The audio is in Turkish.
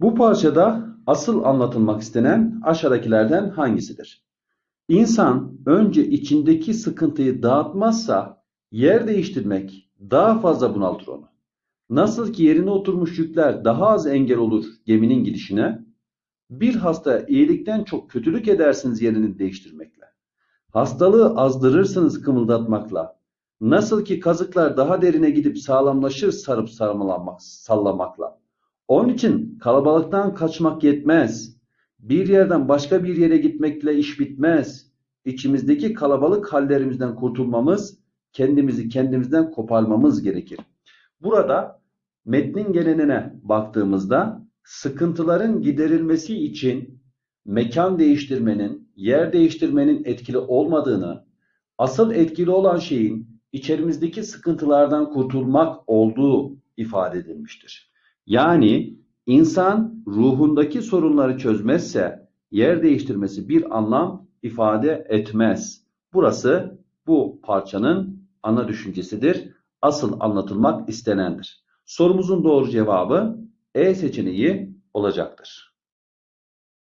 Bu parçada asıl anlatılmak istenen aşağıdakilerden hangisidir? İnsan önce içindeki sıkıntıyı dağıtmazsa yer değiştirmek daha fazla bunaltır onu. Nasıl ki yerine oturmuş yükler daha az engel olur geminin gidişine, bir hasta iyilikten çok kötülük edersiniz yerini değiştirmekle. Hastalığı azdırırsınız kımıldatmakla. Nasıl ki kazıklar daha derine gidip sağlamlaşır sarıp sarmalamak, sallamakla. Onun için kalabalıktan kaçmak yetmez. Bir yerden başka bir yere gitmekle iş bitmez. İçimizdeki kalabalık hallerimizden kurtulmamız, kendimizi kendimizden koparmamız gerekir. Burada metnin gelenine baktığımızda sıkıntıların giderilmesi için mekan değiştirmenin, yer değiştirmenin etkili olmadığını, asıl etkili olan şeyin içerimizdeki sıkıntılardan kurtulmak olduğu ifade edilmiştir. Yani insan ruhundaki sorunları çözmezse yer değiştirmesi bir anlam ifade etmez. Burası bu parçanın ana düşüncesidir. Asıl anlatılmak istenendir. Sorumuzun doğru cevabı E seçeneği olacaktır.